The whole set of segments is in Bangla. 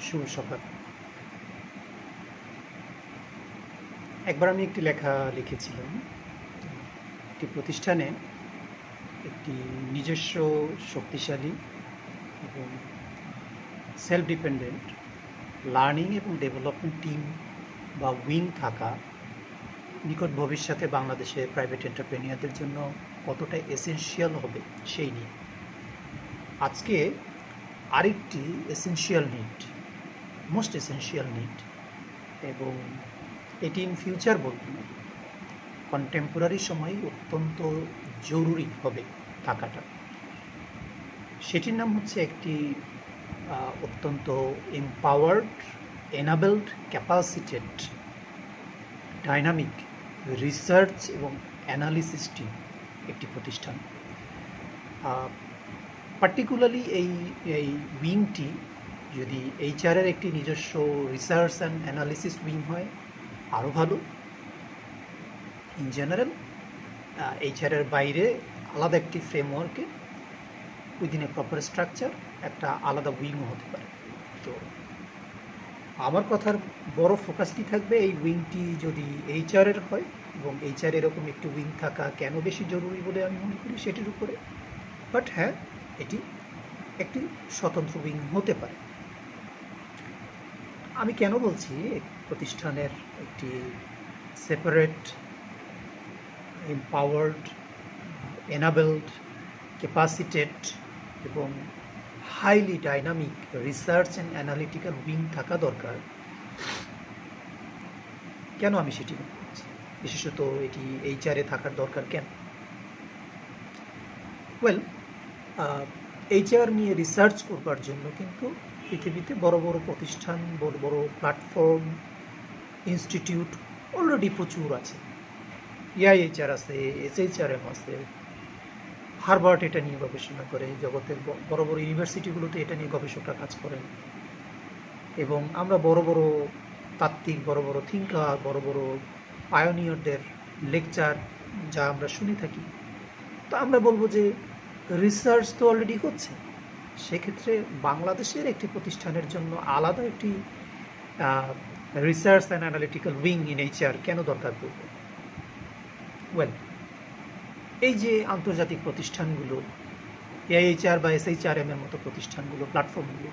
শুভ সকাল। একবার আমি একটি লেখা লিখেছিলাম। একটি প্রতিষ্ঠানে একটি নিজস্ব শক্তিশালী এবং সেলফ ডিপেন্ডেন্ট লার্নিং এবং ডেভেলপমেন্ট টিম বা উইং থাকা নিকট ভবিষ্যতে বাংলাদেশে প্রাইভেট এন্টারপ্রেনিয়ারদের জন্য কতটা এসেনশিয়াল হবে সেই নিয়ে। আজকে আরেকটি essential need most essential need এবং এটি ইন ফিউচার বলব কন্টেম্পোরারি সময়ে অত্যন্ত জরুরি হবে থাকাটা। সেটির নাম হচ্ছে একটি অত্যন্ত empowered enabled capacitated dynamic research এবং অ্যানালিসিস টিম একটি প্রতিষ্ঠান। পার্টিকুলারলি এই এই উইংটি যদি এইচআরের একটি নিজস্ব রিসার্চ অ্যান্ড অ্যানালিসিস উইং হয় আরও ভালো। ইন জেনারেল এইচআরের বাইরে আলাদা একটি ফ্রেমওয়ার্কে উইদিন এ প্রপার স্ট্রাকচার একটা আলাদা উইংও হতে পারে। তো আমার কথার বড় ফোকাসটি থাকবে? এই উইংটি যদি এইচআরের হয় এবং এইচআর এরকম একটি উইং থাকা কেন বেশি জরুরি বলে আমি মনে করি সেটির উপরে? বাট হ্যাঁ এটি একটি স্বতন্ত্র উইং হতে পারে। আমি কেন বলছি প্রতিষ্ঠানের একটি সেপারেট এম্পাওয়ার্ড এনাবেলড ক্যাপাসিটেড এবং highly dynamic research and analytical wing থাকা দরকার, কেন আমি সেটি করছি বিশেষত এটি এইচআরে থাকার দরকার কেন? ওয়েল এইচআর নিয়ে রিসার্চ করবার জন্য কিন্তু পৃথিবীতে বড় বড় প্রতিষ্ঠান, বড় বড় প্ল্যাটফর্ম ইনস্টিটিউট অলরেডি প্রচুর আছে। ইআইএইচআর আছে এসএইচআরএম আছে হারবার্ট এটা নিয়ে গবেষণা করে, জগতের বড় বড় ইউনিভার্সিটিগুলোতে এটা নিয়ে গবেষকরা কাজ করেন। এবং আমরা বড় বড় তাত্ত্বিক, বড় বড় থিঙ্কার বড় বড় পায়োনিয়রদের লেকচার যা আমরা শুনে থাকি। তো আমরা বলব যে রিসার্চ তো অলরেডি হচ্ছে সেক্ষেত্রে বাংলাদেশের একটি প্রতিষ্ঠানের জন্য আলাদা একটি research and analytical wing in HR কেন দরকার পড়বে? ওয়েল এই যে আন্তর্জাতিক প্রতিষ্ঠানগুলো এআইএইচআর বা এসএইচআরএম এর মতো প্রতিষ্ঠানগুলো প্ল্যাটফর্মগুলো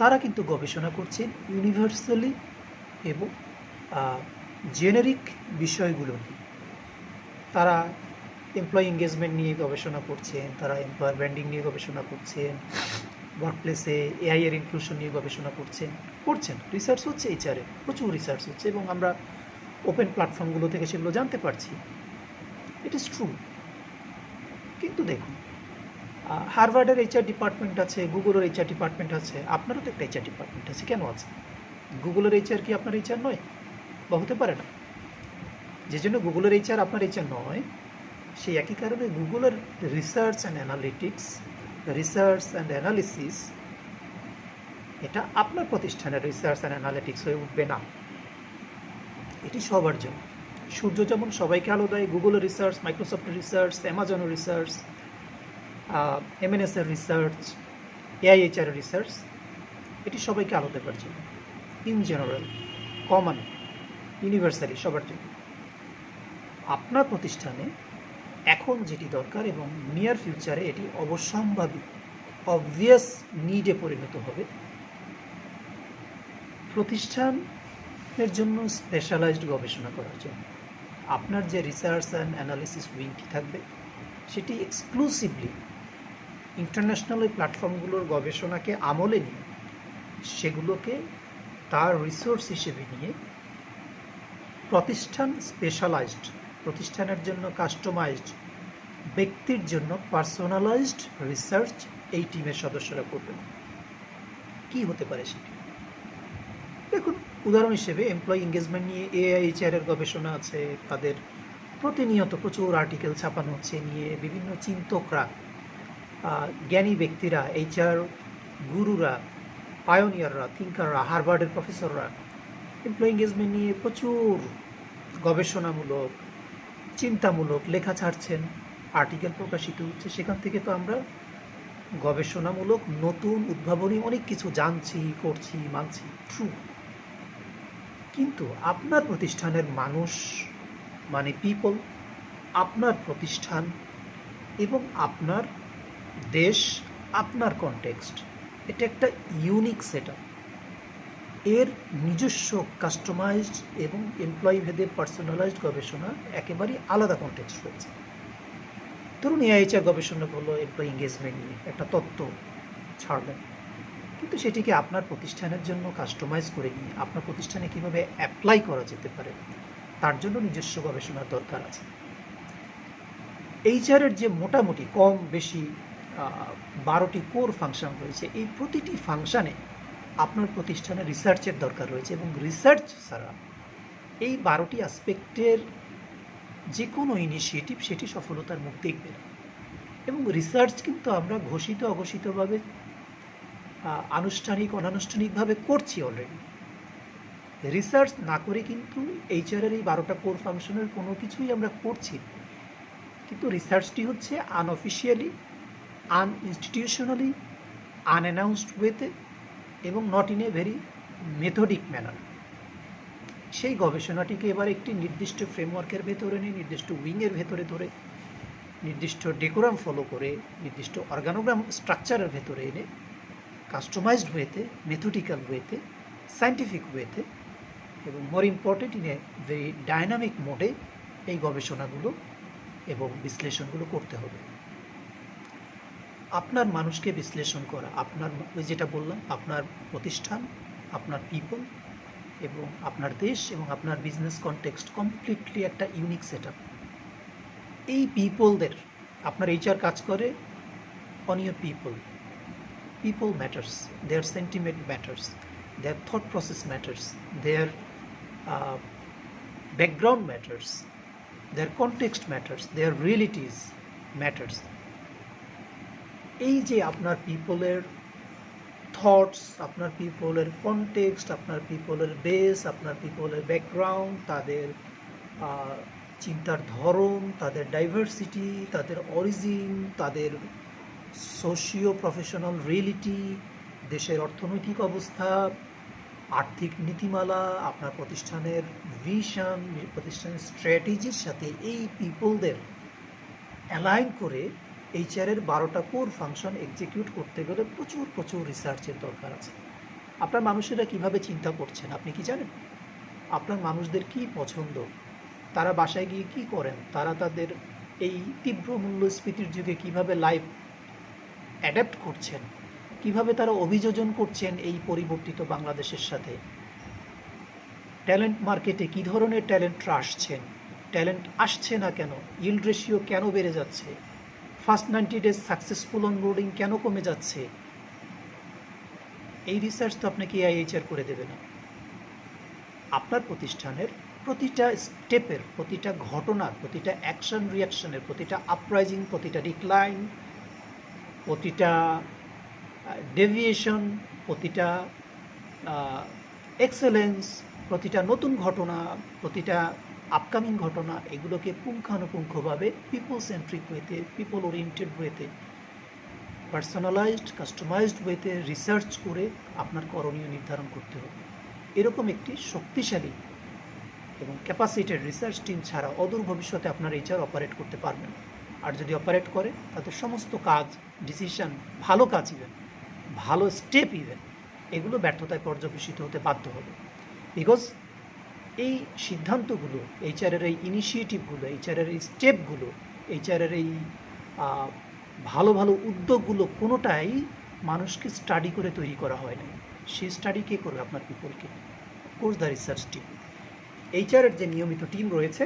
তারা কিন্তু গবেষণা করছেন ইউনিভার্সালি এবং জেনেরিক বিষয়গুলো নিয়ে। তারা এমপ্লয়ি এঙ্গেজমেন্ট নিয়ে গবেষণা করছেন, তারা এমপ্লয়ার ব্র্যান্ডিং নিয়ে গবেষণা করছেন ওয়ার্কপ্লেসে এআই এর ইনক্লুশন নিয়ে গবেষণা করছেন করছেন। রিসার্চ হচ্ছে এইচআরে প্রচুর রিসার্চ হচ্ছে এবং আমরা ওপেন প্ল্যাটফর্মগুলো থেকে সেগুলো জানতে পারছি। ইট ইজ ট্রু কিন্তু দেখুন হারভার্ডের এইচআর ডিপার্টমেন্ট আছে গুগলের এইচআর ডিপার্টমেন্ট আছে, আপনারও তো একটা এইচআর ডিপার্টমেন্ট আছে, কেন আছে? গুগলের এইচআর কি আপনার এইচআর নয়? বা হতে পারে না। যে জন্য গুগলের এইচআর আপনার এইচআর নয় সেই একই কারণে গুগলের research and analytics research and analysis এটা আপনার প্রতিষ্ঠানের রিসার্চ অ্যান্ড অ্যানালিটিক্স হয়ে উঠবে না। এটি সবার জন্য। সূর্য যেমন সবাইকে আলো দেয়, গুগলের রিসার্চ মাইক্রোসফটের রিসার্চ অ্যামাজনের রিসার্চ এমএনএসের রিসার্চ এআইএইচআর রিসার্চ এটি সবাইকে আলো দেবার জন্য। ইন জেনারেল কমন ইউনিভার্সালি সবার জন্য। আপনার প্রতিষ্ঠানে এখন যেটি দরকার এবং নিয়ার ফিউচারে এটি অবশ্যম্ভাবী অবভিয়াস নিডে পরিণত হবে। প্রতিষ্ঠানের জন্য স্পেশালাইজড গবেষণা করার জন্য। আপনার যে রিসার্চ অ্যান্ড অ্যানালিসিস উইংটি থাকবে, সেটি এক্সক্লুসিভলি ইন্টারন্যাশনাল ওই প্ল্যাটফর্মগুলোর গবেষণাকে আমলে নিয়ে, সেগুলোকে তার রিসোর্স হিসেবে নিয়ে প্রতিষ্ঠান স্পেশালাইজড প্রতিষ্ঠানের জন্য কাস্টমাইজড ব্যক্তির জন্য পার্সোনালাইজড রিসার্চ এই টিমের সদস্যরা করবেন। কি হতে পারে সেটি? দেখুন, উদাহরণ হিসেবে এমপ্লয়ি এঙ্গেজমেন্ট নিয়ে এআইএইচআর এর গবেষণা আছে, তাদের প্রতিনিয়ত প্রচুর আর্টিকেল ছাপানো হচ্ছে নিয়ে, বিভিন্ন চিন্তকরা জ্ঞানী ব্যক্তিরা এইচআর গুরুরা পায়োনিয়াররা থিঙ্কাররা হারভার্ডের প্রফেসররা এমপ্লয়ি এঙ্গেজমেন্ট নিয়ে প্রচুর গবেষণামূলক, চিন্তামূলক লেখা ছাড়ছেন। আর্টিকেল প্রকাশিত হচ্ছে, সেখান থেকে তো আমরা গবেষণামূলক নতুন উদ্ভাবনী অনেক কিছু জানছি, করছি, মানছি। ট্রু কিন্তু আপনার প্রতিষ্ঠানের মানুষ মানে পিপল আপনার প্রতিষ্ঠান এবং আপনার দেশ, আপনার কনটেক্সট এটা একটা ইউনিক সেট এর নিজস্ব কাস্টমাইজড এবং এমপ্লয়ি ভেদে পার্সোনালাইজড গবেষণা একেবারেই আলাদা কনটেক্সট রয়েছে। ধরুন এআইএচআর গবেষণা করল এমপ্লয়ি এঙ্গেজমেন্ট নিয়ে, একটা তত্ত্ব ছাড়লেন কিন্তু সেটিকে আপনার প্রতিষ্ঠানের জন্য কাস্টমাইজ করে নিয়ে, আপনার প্রতিষ্ঠানে কীভাবে অ্যাপ্লাই করা যেতে পারে, তার জন্য নিজস্ব গবেষণার দরকার আছে। এইচআরের যে মোটামুটি কম বেশি বারোটি কোর ফাংশন রয়েছে, এই প্রতিটি ফাংশানে আপনার প্রতিষ্ঠানে রিসার্চের দরকার রয়েছে এবং রিসার্চ ছাড়া এই বারোটি অ্যাসপেক্টের যে কোনো ইনিশিয়েটিভ সেটি সফলতার মুখ দেখবে না। এবং রিসার্চ কিন্তু আমরা ঘোষিত, অঘোষিতভাবে আনুষ্ঠানিক, অনানুষ্ঠানিকভাবে করছি অলরেডি রিসার্চ না করে কিন্তু এইচআরের এই বারোটা কোর ফাংশনের কোনো কিছুই আমরা করছি কিন্তু রিসার্চটি হচ্ছে আনঅফিসিয়ালি আনইনস্টিটিউশনালি আনঅ্যানাউন্সড ওয়েতে এবং not in a very methodic manner সেই গবেষণাটিকে এবার একটি নির্দিষ্ট ফ্রেমওয়ার্কের ভেতরে নিয়ে, নির্দিষ্ট উইংয়ের ভেতরে ধরে, নির্দিষ্ট ডেকোরাম ফলো করে, নির্দিষ্ট অর্গানোগ্রাম স্ট্রাকচারের ভেতরে এনে কাস্টমাইজড ওয়েতে মেথডিক্যাল ওয়েতে সায়েন্টিফিক ওয়েতে এবং more important in a very dynamic মোডে এই গবেষণাগুলো এবং বিশ্লেষণগুলো করতে হবে। আপনার মানুষকে বিশ্লেষণ করা, আপনার ওই যেটা বললাম, আপনার প্রতিষ্ঠান, আপনার পিপল এবং আপনার দেশ এবং আপনার বিজনেস কনটেক্সট কমপ্লিটলি একটা ইউনিক সেট এই পিপলদের আপনার এইচআর কাজ করে on your people people matters their sentiment matters their thought process matters their background matters their context matters their realities matters এই যে আপনার পিপলের থটস আপনার পিপলের কনটেক্সট আপনার পিপলের বেস আপনার পিপলের ব্যাকগ্রাউন্ড তাদের চিন্তার ধরন, তাদের ডাইভার্সিটি তাদের অরিজিন তাদের সোশিও প্রফেশনাল রিয়েলিটি দেশের অর্থনৈতিক অবস্থা, আর্থিক নীতিমালা, আপনার প্রতিষ্ঠানের ভিশন প্রতিষ্ঠানের স্ট্র্যাটেজির সাথে এই পিপলদের অ্যালাইন করে এইচআরের বারোটা কোর ফাংশন এক্সিকিউট করতে গেলে প্রচুর প্রচুর রিসার্চের দরকার আছে। আপনার মানুষেরা কীভাবে চিন্তা করছেন, আপনি কি জানেন? আপনার মানুষদের কি পছন্দ? তারা বাসায় গিয়ে কি করেন? তারা তাদের এই তীব্র মূল্যস্ফীতির যুগে কীভাবে লাইফ অ্যাডাপ্ট করছেন? কীভাবে তারা অভিযোজন করছেন এই পরিবর্তিত বাংলাদেশের সাথে? ট্যালেন্ট মার্কেটে কী ধরনের ট্যালেন্টরা আসছেন ট্যালেন্ট আসছে না কেন? ইল্ড রেশিও কেন বেড়ে যাচ্ছে? First ninety days successful onboarding কেন কমে যাচ্ছে? এই রিসার্চ তো আপনাকে এআইএইচআর করে দেবে না। আপনার প্রতিষ্ঠানের প্রতিটা স্টেপের প্রতিটা ঘটনার, প্রতিটা অ্যাকশন রিয়াকশনের প্রতিটা আপরাইজিং প্রতিটা ডিক্লাইন প্রতিটা ডেভিয়েশন প্রতিটা এক্সেলেন্স প্রতিটা নতুন ঘটনা, প্রতিটা আপকামিং ঘটনা এগুলোকে পুঙ্খানুপুঙ্খভাবে পিপল সেন্ট্রিক ওয়েতে পিপল ওরিয়েন্টেড ওয়েতে পার্সোনালাইজড কাস্টমাইজড ওয়েতে রিসার্চ করে আপনার করণীয় নির্ধারণ করতে হবে। এরকম একটি শক্তিশালী এবং ক্যাপাসিটেড রিসার্চ টিম ছাড়া অদূর ভবিষ্যতে আপনার এইচআর অপারেট করতে পারবেন আর যদি অপারেট করে তাদের সমস্ত কাজ ডিসিশন ভালো কাজ ইভেন ভালো স্টেপ ইভেন এগুলো ব্যর্থতায় পর্যবেসিত হতে বাধ্য হবে। বিকজ এই সিদ্ধান্তগুলো এইচআরের এই ইনিশিয়েটিভগুলো এইচআরের এই স্টেপগুলো এইচআরের এই ভালো ভালো উদ্যোগগুলো কোনোটাই মানুষকে স্টাডি করে তৈরি করা হয় না সেই স্টাডি কে করবে আপনার পিপলকে কোর্স দ্য রিসার্চ টিম এইচআরের যে নিয়মিত টিম রয়েছে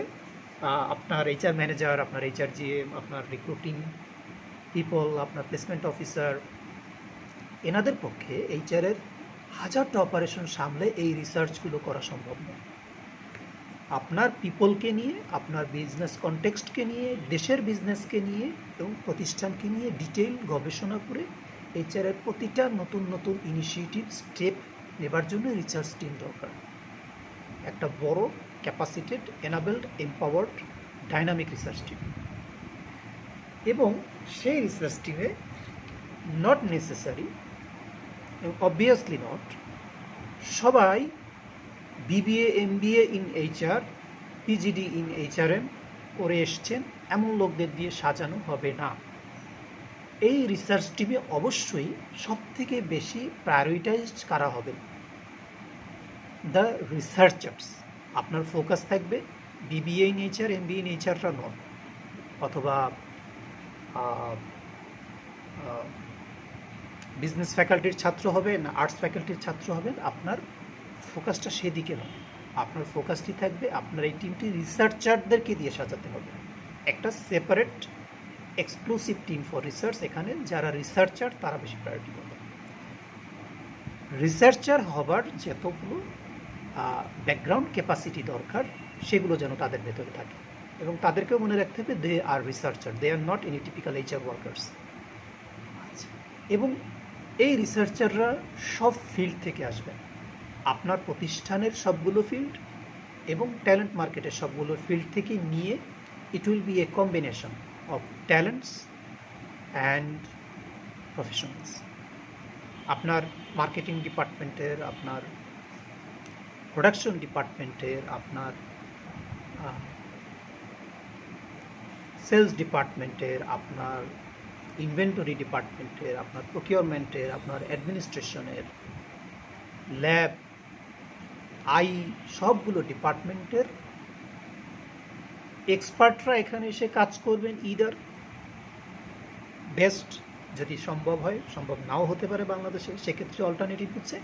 আপনার এইচআর ম্যানেজার আপনার এইচআর জিএম আপনার রিক্রুটিং পিপল আপনার প্লেসমেন্ট অফিসার এনাদের পক্ষে এইচআরের হাজারটা অপারেশন সামলে এই রিসার্চগুলো করা সম্ভব নয়। আপনার পিপলকে নিয়ে, আপনার বিজনেস কনটেক্সটকে নিয়ে, দেশের বিজনেসকে নিয়ে এবং প্রতিষ্ঠানকে নিয়ে ডিটেইল গবেষণা করে এইচআরের প্রতিটা নতুন নতুন ইনিশিয়েটিভ স্টেপ নেবার জন্য রিসার্চ টিম দরকার। একটা বড় capacitated enabled empowered dynamic research team এবং সেই রিসার্চ টিমে নট নেসেসারি অবভিয়াসলি নট সবাই BBA MBA in HR PGD in HRM করে এসছেন। এমন লোকদের দিয়ে সাজানো হবে না। এই রিসার্চ টিমে অবশ্যই সব থেকে বেশি প্রায়োরিটাইজড করা হবে দ্য রিসার্চার্স আপনার ফোকাস থাকবে বিবিএ নেচার এমবিএ নেচারটা নন অথবা বিজনেস ফ্যাকাল্টির ছাত্র হবেন আর্টস ফ্যাকাল্টির ছাত্র হবেন, আপনার ফোকাসটা সেদিকে নয়। আপনার ফোকাসটি থাকবে, আপনার এই টিমটি রিসার্চারদেরকে দিয়ে সাজাতে হবে। একটা separate exclusive team for research এখানে যারা রিসার্চার তারা বেশি প্রায়োরিটি পাবে রিসার্চার হবার যতগুলো ব্যাকগ্রাউন্ড ক্যাপাসিটি দরকার, সেগুলো যেন তাদের ভেতরে থাকে। এবং তাদেরকেও মনে রাখতে হবে they are researcher they are not any typical HR workers এবং এই রিসার্চাররা সব ফিল্ড থেকে আসবেন আপনার প্রতিষ্ঠানের সবগুলো ফিল্ড এবং ট্যালেন্ট মার্কেটের সবগুলো ফিল্ড থেকে নিয়ে it will be a combination of talents and professionals আপনার মার্কেটিং ডিপার্টমেন্টের আপনার প্রোডাকশন ডিপার্টমেন্টের আপনার সেলস ডিপার্টমেন্টের আপনার ইনভেন্টরি ডিপার্টমেন্টের আপনার প্রকিউরমেন্টের আপনার অ্যাডমিনিস্ট্রেশনের ল্যাব আই সবগুলো ডিপার্টমেন্টের এক্সপার্টরা এখানে এসে কাজ করবেন ইদার বেস্ট যদি সম্ভব হয়, সম্ভব নাও হতে পারে বাংলাদেশে, সেক্ষেত্রে অল্টারনেটিভ হচ্ছে।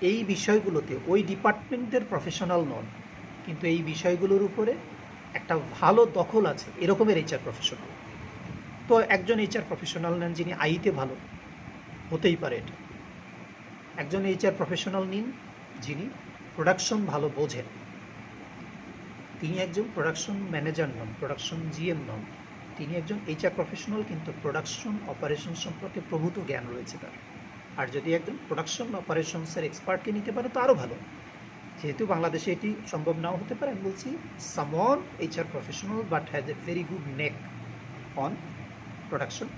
এই বিষয়গুলোতে ওই ডিপার্টমেন্টের প্রফেশনাল নন, কিন্তু এই বিষয়গুলোর উপরে একটা ভালো দখল আছে, এরকমের এইচআর প্রফেশনাল তো একজন এইচআর প্রফেশনাল নেন যিনি আইতে ভালো, হতেই পারে এটা। একজন এইচআর প্রফেশনাল নিন যিনি প্রোডাকশন ভালো বোঝেন। তিনি একজন প্রোডাকশন ম্যানেজার নন প্রোডাকশন জিএম নন। তিনি একজন এইচআর প্রফেশনাল কিন্তু প্রোডাকশন অপারেশন সম্পর্কে প্রভূত জ্ঞান রয়েছে তার। আর যদি একজন প্রোডাকশন অপারেশনসের এক্সপার্টকে নিতে পারে, তো আরও ভালো। যেহেতু বাংলাদেশে এটি সম্ভব নাও হতে পারে, আমি বলছি someone HR professional but has a very good knack on production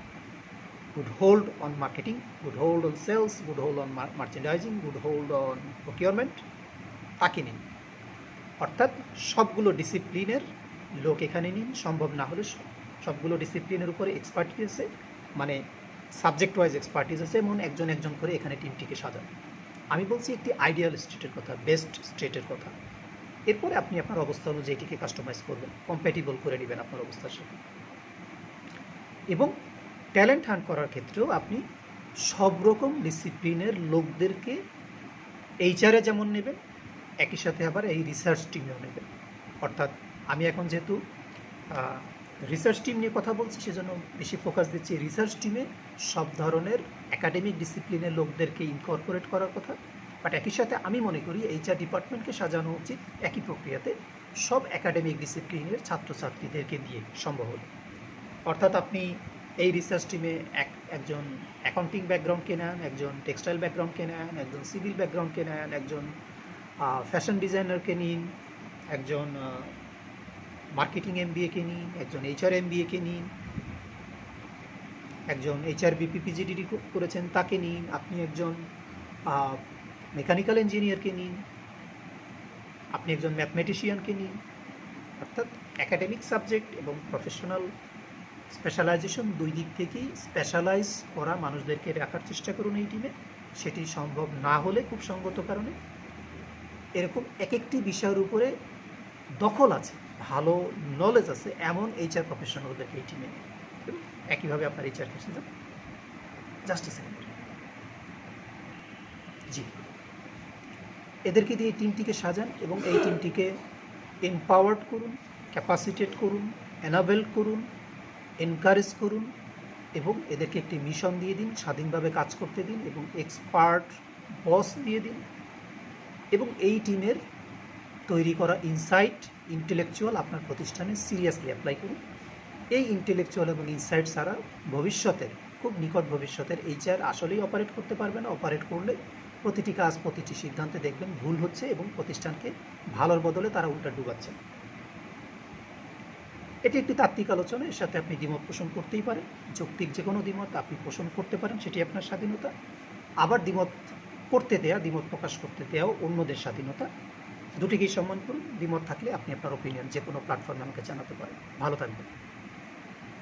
good hold on marketing, good hold on sales, good hold on merchandising, good hold on procurement তাকে নিন অর্থাৎ সবগুলো ডিসিপ্লিনের লোক এখানে নিন সম্ভব না হলে সব- সবগুলো ডিসিপ্লিনের উপরে এক্সপার্টিস আছে মানে সাবজেক্ট ওয়াইজ এক্সপার্টিস আছে এমন একজন একজন করে এখানে টিমটিকে সাজান। আমি বলছি একটি আইডিয়াল স্টেটের কথা বেস্ট স্টেটের কথা। এরপরে আপনি আপনার অবস্থা অনুযায়ী এটিকে কাস্টমাইজ করবেন কম্প্যাটিবল করে নেবেন আপনার অবস্থার সাথে। এবং ট্যালেন্ট হান্ট করার ক্ষেত্রেও আপনি সব রকম ডিসিপ্লিনের লোকদেরকে এইচআরে যেমন নেবেন, একই সাথে আবার এই রিসার্চ টিমেও নেবেন। অর্থাৎ আমি এখন যেহেতু রিসার্চ টিম নিয়ে কথা বলছি, সেজন্য বেশি ফোকাস দিচ্ছি রিসার্চ টিমে সব ধরনের একাডেমিক ডিসিপ্লিনের লোকদেরকে ইনকর্পোরেট করার কথা। বাট একই সাথে আমি মনে করি এইচআর ডিপার্টমেন্টকে সাজানো উচিত, একই প্রক্রিয়াতে সব একাডেমিক ডিসিপ্লিনের ছাত্রছাত্রীদেরকে দিয়ে সম্ভব হলে। অর্থাৎ আপনি এই রিসার্চ টিমে এক একজন অ্যাকাউন্টিং ব্যাকগ্রাউন্ডকে নেন, একজন টেক্সটাইল ব্যাকগ্রাউন্ডকে নেন, একজন সিভিল ব্যাকগ্রাউন্ডকে নেন, একজন ফ্যাশন ডিজাইনারকে নিন, একজন মার্কেটিং এম বিএকে নিন, একজন এইচআর এম বিএকে নিন, একজন এইচআর বিপিপিজিডি করেছেন তাকে নিন, আপনি একজন মেকানিক্যাল ইঞ্জিনিয়ারকে নিন, আপনি একজন ম্যাথমেটিশিয়ানকে নিন, অর্থাৎ একাডেমিক সাবজেক্ট এবং প্রফেশনাল স্পেশালাইজেশন দুই দিক থেকেই স্পেশালাইজ করা মানুষদেরকে রাখার চেষ্টা করুন এই টিমে সেটি সম্ভব না হলে খুব সঙ্গত কারণে। এরকম এক একটি বিষয়ের উপরে দখল আছে, ভালো নলেজ আছে এমন এইচআর প্রফেশনালদেরকে এই টিমে। একইভাবে আপনার এইচআর কেসে যান জাস্ট এ সেকেন্ড জি। এদেরকে দিয়ে টিমটিকে সাজান এবং এই টিমটিকে এম্পাওয়ার্ড করুন ক্যাপাসিটেট করুন এনাবেল করুন এনকারেজ করুন এবং এদেরকে একটি মিশন দিয়ে দিন, স্বাধীনভাবে কাজ করতে দিন এবং এক্সপার্ট বস দিয়ে দিন এবং এই টিমের তৈরি করা ইনসাইট ইন্টেলেকচুয়াল আপনার প্রতিষ্ঠানে সিরিয়াসলি অ্যাপ্লাই করুন। এই ইন্টেলেকচুয়াল এবং ইনসাইট ছাড়া ভবিষ্যতের, খুব নিকট ভবিষ্যতের এইচআর আসলেই অপারেট করতে পারবে না। অপারেট করলে প্রতিটি কাজ, প্রতিটি সিদ্ধান্তে দেখবেন ভুল হচ্ছে এবং প্রতিষ্ঠানকে ভালোর বদলে তারা উল্টা ডুবাচ্ছে। এটি একটি তাত্ত্বিক আলোচনা, এর সাথে আপনি দ্বিমত পোষণ করতেই পারেন, যৌক্তিক যে কোনো দ্বিমত আপনি পোষণ করতে পারেন, সেটি আপনার স্বাধীনতা। আবার দ্বিমত করতে দেয়া, দ্বিমত প্রকাশ করতে দেওয়াও অন্যদের স্বাধীনতা। দুটিকেই সম্মান করুন, দ্বিমত থাকলে আপনি আপনার ওপিনিয়ন যে কোনো প্ল্যাটফর্মে আমাকে জানাতে পারেন। ভালো থাকবেন।